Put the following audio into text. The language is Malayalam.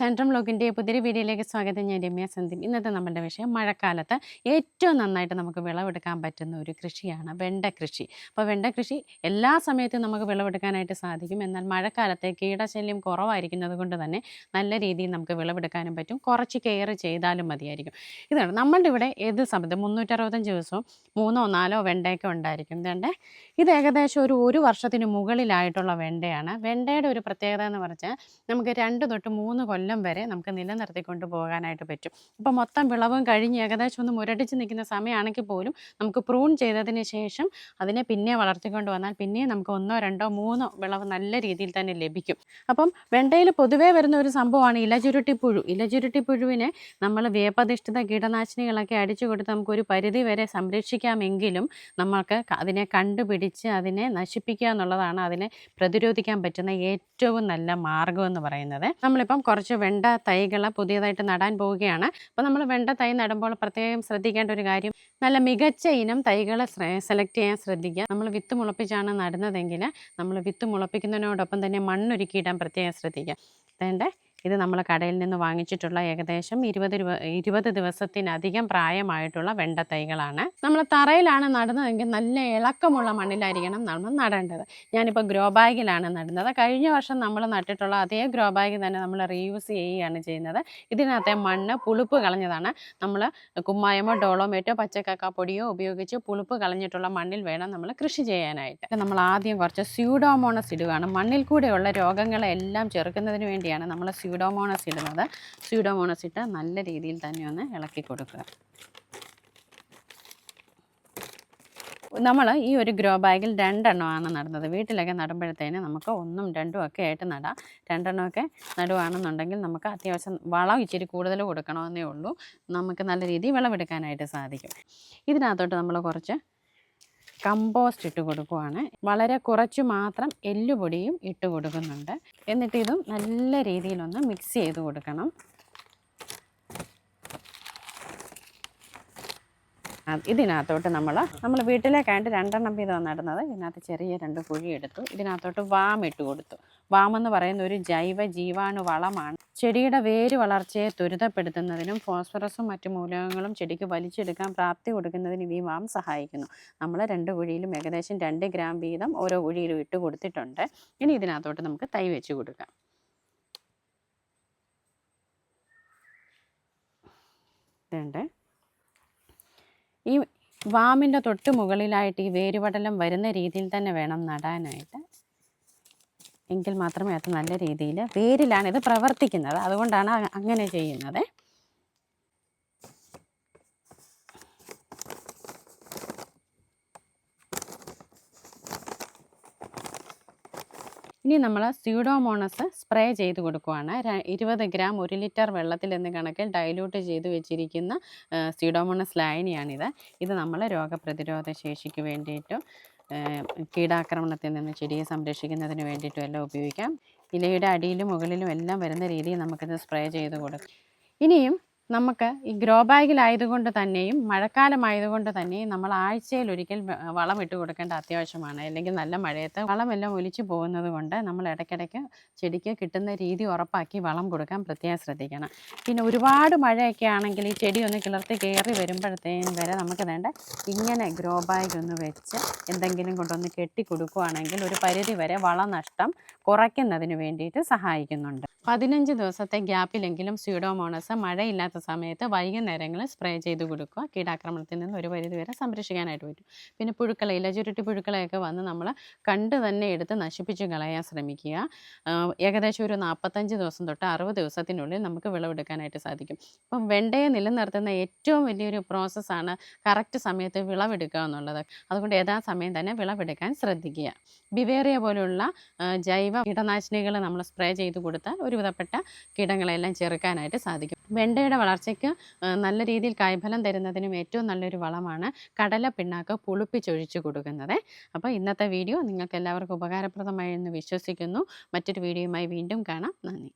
സെൻട്രം ബ്ലോഗിന്റെ പുതിയൊരു വീഡിയോയിലേക്ക് സ്വാഗതം. ഞാൻ രമ്യ സന്ദീപ് ഇന്നത്തെ നമ്മുടെ വിഷയം മഴക്കാലത്ത് ഏറ്റവും നന്നായിട്ട് നമുക്ക് വിളവെടുക്കാൻ പറ്റുന്ന ഒരു കൃഷിയാണ് വെണ്ട കൃഷി അപ്പോൾ വെണ്ട കൃഷി എല്ലാ സമയത്തും നമുക്ക് വിളവെടുക്കാനായിട്ട് സാധിക്കും. എന്നാൽ മഴക്കാലത്തെ കീടശല്യം കുറവായിരിക്കുന്നത് കൊണ്ട് തന്നെ നല്ല രീതിയിൽ നമുക്ക് വിളവെടുക്കാനും പറ്റും. കുറച്ച് കെയർ ചെയ്താലും മതിയായിരിക്കും. ഇതാണ് നമ്മളുടെ ഇവിടെ ഏത് സമയത്ത് മുന്നൂറ്ററുപത്തഞ്ച് ദിവസവും മൂന്നോ നാലോ വെണ്ടയൊക്കെ ഉണ്ടായിരിക്കും. ഇതുകൊണ്ട് ഇത് ഏകദേശം ഒരു ഒരു വർഷത്തിന് മുകളിലായിട്ടുള്ള വെണ്ടയാണ്. വെണ്ടയുടെ ഒരു പ്രത്യേകത എന്ന് പറഞ്ഞാൽ നമുക്ക് രണ്ട് തൊട്ട് മൂന്ന് കൊല്ലം വരെ നമുക്ക് നിലനിർത്തിക്കൊണ്ട് പോകാനായിട്ട് പറ്റും. ഇപ്പോൾ മൊത്തം വിളവും കഴിഞ്ഞ് ഏകദേശം ഒന്ന് മുരടിച്ച് നിൽക്കുന്ന സമയമാണെങ്കിൽ പോലും നമുക്ക് പ്രൂൺ ചെയ്തതിന് ശേഷം അതിനെ പിന്നെ വളർത്തിക്കൊണ്ട് വന്നാൽ പിന്നെ നമുക്ക് ഒന്നോ രണ്ടോ മൂന്നോ വിളവ് നല്ല രീതിയിൽ തന്നെ ലഭിക്കും. അപ്പം വെണ്ടയിൽ പൊതുവേ വരുന്ന ഒരു സംഭവമാണ് ഇലചുരുട്ടിപ്പുഴു ഇലചുരുട്ടിപ്പുഴുവിനെ നമ്മൾ വേപ്പധിഷ്ഠിത കീടനാശിനികളൊക്കെ അടിച്ചു കൊടുത്ത് നമുക്കൊരു പരിധി വരെ സംരക്ഷിക്കാമെങ്കിലും നമ്മൾക്ക് അതിനെ കണ്ടുപിടിച്ച് അതിനെ നശിപ്പിക്കുക എന്നുള്ളതാണ് അതിനെ പ്രതിരോധിക്കാൻ പറ്റുന്ന ഏറ്റവും നല്ല മാർഗം എന്ന് പറയുന്നത്. നമ്മളിപ്പം കുറച്ച് വെണ്ട തൈകൾ പുതിയതായിട്ട് നടാൻ പോവുകയാണ്. അപ്പോൾ നമ്മൾ വെണ്ട തൈ നടുമ്പോൾ പ്രത്യേകം ശ്രദ്ധിക്കേണ്ട ഒരു കാര്യം നല്ല മികച്ച ഇനം തൈകൾ സെലക്ട് ചെയ്യാൻ ശ്രദ്ധിക്കുക. നമ്മൾ വിത്ത് മുളപ്പിച്ചാണ് നടുന്നതെങ്കിൽ നമ്മൾ വിത്ത് മുളപ്പിക്കുന്നതിനോടൊപ്പം തന്നെ മണ്ണൊരുക്കിയിടാൻ പ്രത്യേകം ശ്രദ്ധിക്കുക. അതേണ്ട ഇത് നമ്മൾ കടയിൽ നിന്ന് വാങ്ങിച്ചിട്ടുള്ള ഏകദേശം ഇരുപത് രൂപ ഇരുപത് ദിവസത്തിനധികം പ്രായമായിട്ടുള്ള വെണ്ട തൈകളാണ് നമ്മൾ തറയിലാണ് നടുന്നതെങ്കിൽ നല്ല ഇളക്കമുള്ള മണ്ണിലായിരിക്കണം നമ്മൾ നടേണ്ടത്. ഞാനിപ്പോൾ ഗ്രോ ബാഗിലാണ് നടുന്നത്. കഴിഞ്ഞ വർഷം നമ്മൾ നട്ടിട്ടുള്ള അതേ ഗ്രോ ബാഗ് തന്നെ നമ്മൾ റീയൂസ് ചെയ്യുകയാണ് ചെയ്യുന്നത്. ഇതിനകത്തെ മണ്ണ് പുളിപ്പ് കളഞ്ഞതാണ്. നമ്മൾ കുമ്മായമോ ഡോളോമേറ്റോ പച്ചക്കക്കാപ്പൊടിയോ ഉപയോഗിച്ച് പുളിപ്പ് കളഞ്ഞിട്ടുള്ള മണ്ണിൽ വേണം നമ്മൾ കൃഷി ചെയ്യാനായിട്ട്. നമ്മൾ ആദ്യം കുറച്ച് സ്യൂഡോമോണസ് ഇടുകയാണ്. മണ്ണിൽ കൂടെയുള്ള രോഗങ്ങളെല്ലാം ചെറുക്കുന്നതിന് വേണ്ടിയാണ് നമ്മൾ സ്യൂഡോമോണസ് ഇടുന്നത്. സ്യൂഡോമോണസ് ഇട്ട് നല്ല രീതിയിൽ തന്നെ ഒന്ന് ഇളക്കി കൊടുക്കുക. നമ്മൾ ഈ ഒരു ഗ്രോ ബാഗിൽ രണ്ടെണ്ണമാണ് നടുന്നത്. വീട്ടിലൊക്കെ നടുമ്പോഴത്തേന് നമുക്ക് ഒന്നും രണ്ടും ഒക്കെ ആയിട്ട് നടാം. രണ്ടെണ്ണമൊക്കെ നടുവാണെന്നുണ്ടെങ്കിൽ നമുക്ക് അത്യാവശ്യം വളം ഇച്ചിരി കൂടുതൽ കൊടുക്കണമെന്നേ ഉള്ളൂ. നമുക്ക് നല്ല രീതിയിൽ വിളവെടുക്കാനായിട്ട് സാധിക്കും. ഇതിനകത്തോട്ട് നമ്മൾ കുറച്ച് കമ്പോസ്റ്റ് ഇട്ട് കൊടുക്കുവാണ്. വളരെ കുറച്ച് മാത്രം എല്ലുപൊടിയും ഇട്ട് കൊടുക്കുന്നുണ്ട്. എന്നിട്ട് ഇതും നല്ല രീതിയിലൊന്ന് മിക്സ് ചെയ്ത് കൊടുക്കണം. ഇതിനകത്തോട്ട് നമ്മൾ നമ്മൾ വീട്ടിലേക്കായിട്ട് രണ്ടെണ്ണം വീതം നടുന്നത്. ഇതിനകത്ത് ചെറിയ രണ്ട് കുഴി എടുത്തു. ഇതിനകത്തോട്ട് വാം ഇട്ട് കൊടുത്തു. വാം എന്ന് പറയുന്ന ഒരു ജൈവ ജീവാണു വളമാണ് ചെടിയുടെ വേര് വളർച്ചയെ ത്വരിതപ്പെടുത്തുന്നതിനും ഫോസ്ഫറസും മറ്റു മൂലകങ്ങളും ചെടിക്ക് വലിച്ചെടുക്കാൻ പ്രാപ്തി കൊടുക്കുന്നതിനും ഈ വാം സഹായിക്കുന്നു. നമ്മൾ രണ്ട് കുഴിയിലും ഏകദേശം രണ്ട് ഗ്രാം വീതം ഓരോ കുഴിയിലും ഇട്ട് കൊടുത്തിട്ടുണ്ട്. ഇനി ഇതിനകത്തോട്ട് നമുക്ക് തൈ വെച്ച് കൊടുക്കാം. ഇതുണ്ട്. വാമിന്റെ തൊട്ട് മുകളിലായിട്ട് ഈ വേരുപടലം വരുന്ന രീതിയിൽ തന്നെ വേണം നടാനായിട്ട്. എങ്കിൽ മാത്രമേ അത് നല്ല രീതിയിൽ വേരിലാണ് ഇത് പ്രവർത്തിക്കുന്നത്. അതുകൊണ്ടാണ് അങ്ങനെ ചെയ്യുന്നത്. ഇനി നമ്മൾ സ്യൂഡോമോണസ് സ്പ്രേ ചെയ്ത് കൊടുക്കുവാണ്. ഇരുപത് ഗ്രാം ഒരു ലിറ്റർ വെള്ളത്തിൽ എന്ന് കണക്കിൽ ഡൈലൂട്ട് ചെയ്ത് വെച്ചിരിക്കുന്ന സ്യൂഡോമോണസ് ലായനിയാണിത്. ഇത് നമ്മൾ രോഗപ്രതിരോധ ശേഷിക്ക് വേണ്ടിയിട്ടും കീടാക്രമണത്തിൽ നിന്ന് ചെടിയെ സംരക്ഷിക്കുന്നതിന് വേണ്ടിയിട്ടും എല്ലാം ഉപയോഗിക്കാം. ഇലയുടെ അടിയിലും മുകളിലും എല്ലാം വരുന്ന രീതിയിൽ നമുക്കിത് സ്പ്രേ ചെയ്ത് കൊടുക്കാം. ഇനിയും നമുക്ക് ഈ ഗ്രോ ബാഗിലായതുകൊണ്ട് തന്നെയും മഴക്കാലമായതുകൊണ്ട് തന്നെയും നമ്മൾ ആഴ്ചയിൽ ഒരിക്കൽ വളം ഇട്ട് കൊടുക്കേണ്ട അത്യാവശ്യമാണ്. അല്ലെങ്കിൽ നല്ല മഴയത്ത് വളമെല്ലാം ഒലിച്ചു പോകുന്നത് കൊണ്ട് നമ്മൾ ഇടയ്ക്കിടയ്ക്ക് ചെടിക്ക് കിട്ടുന്ന രീതി ഉറപ്പാക്കി വളം കൊടുക്കാൻ പ്രത്യേകം ശ്രദ്ധിക്കണം. പിന്നെ ഒരുപാട് മഴയൊക്കെ ആണെങ്കിൽ ഈ ചെടി ഒന്ന് കിളർത്തി കയറി വരുമ്പോഴത്തേനും വരെ നമുക്ക് വേണ്ട ഇങ്ങനെ ഗ്രോ ബാഗ് ഒന്ന് വെച്ച് എന്തെങ്കിലും കൊണ്ടൊന്ന് കെട്ടി കൊടുക്കുകയാണെങ്കിൽ ഒരു പരിധി വരെ വളനഷ്ടം കുറയ്ക്കുന്നതിന് വേണ്ടിയിട്ട് സഹായിക്കുന്നുണ്ട്. പതിനഞ്ച് ദിവസത്തെ ഗ്യാപ്പിലെങ്കിലും സ്യൂഡോമോണസ് മഴയില്ലാത്ത സമയത്ത് വൈകുന്നേരങ്ങളിൽ സ്പ്രേ ചെയ്ത് കൊടുക്കുക. കീടാക്രമണത്തിൽ നിന്ന് ഒരു പരിധി വരെ സംരക്ഷിക്കാനായിട്ട് പറ്റും. പിന്നെ പുഴുക്കളെ ഇലചുരുട്ടി പുഴുക്കളെയൊക്കെ വന്ന് നമ്മൾ കണ്ട് തന്നെ എടുത്ത് നശിപ്പിച്ച് കളയാൻ ശ്രമിക്കുക. ഏകദേശം ഒരു നാൽപ്പത്തഞ്ച് ദിവസം തൊട്ട് അറുപത് ദിവസത്തിനുള്ളിൽ നമുക്ക് വിളവെടുക്കാനായിട്ട് സാധിക്കും. അപ്പം വെണ്ടയെ നിലനിർത്തുന്ന ഏറ്റവും വലിയൊരു പ്രോസസ്സാണ് കറക്റ്റ് സമയത്ത് വിളവെടുക്കുക എന്നുള്ളത്. അതുകൊണ്ട് യഥാസമയം തന്നെ വിളവെടുക്കാൻ ശ്രദ്ധിക്കുക. ബിവേറിയ പോലുള്ള ജൈവ കീടനാശിനികൾ നമ്മൾ സ്പ്രേ ചെയ്ത് കൊടുത്താൽ ഒരുവിധപ്പെട്ട കീടങ്ങളെല്ലാം ചെറുക്കാനായിട്ട് സാധിക്കും. വെണ്ടയുടെ വളർച്ചയ്ക്ക് നല്ല രീതിയിൽ കായ്ഫലം തരുന്നതിനും ഏറ്റവും നല്ലൊരു വളമാണ് കടല പിണ്ണാക്ക് പുളിപ്പിച്ചൊഴിച്ച് കൊടുക്കുന്നത്. അപ്പോൾ ഇന്നത്തെ വീഡിയോ നിങ്ങൾക്ക് എല്ലാവർക്കും ഉപകാരപ്രദമായി എന്ന് വിശ്വസിക്കുന്നു. മറ്റൊരു വീഡിയോയുമായി വീണ്ടും കാണാം. നന്ദി.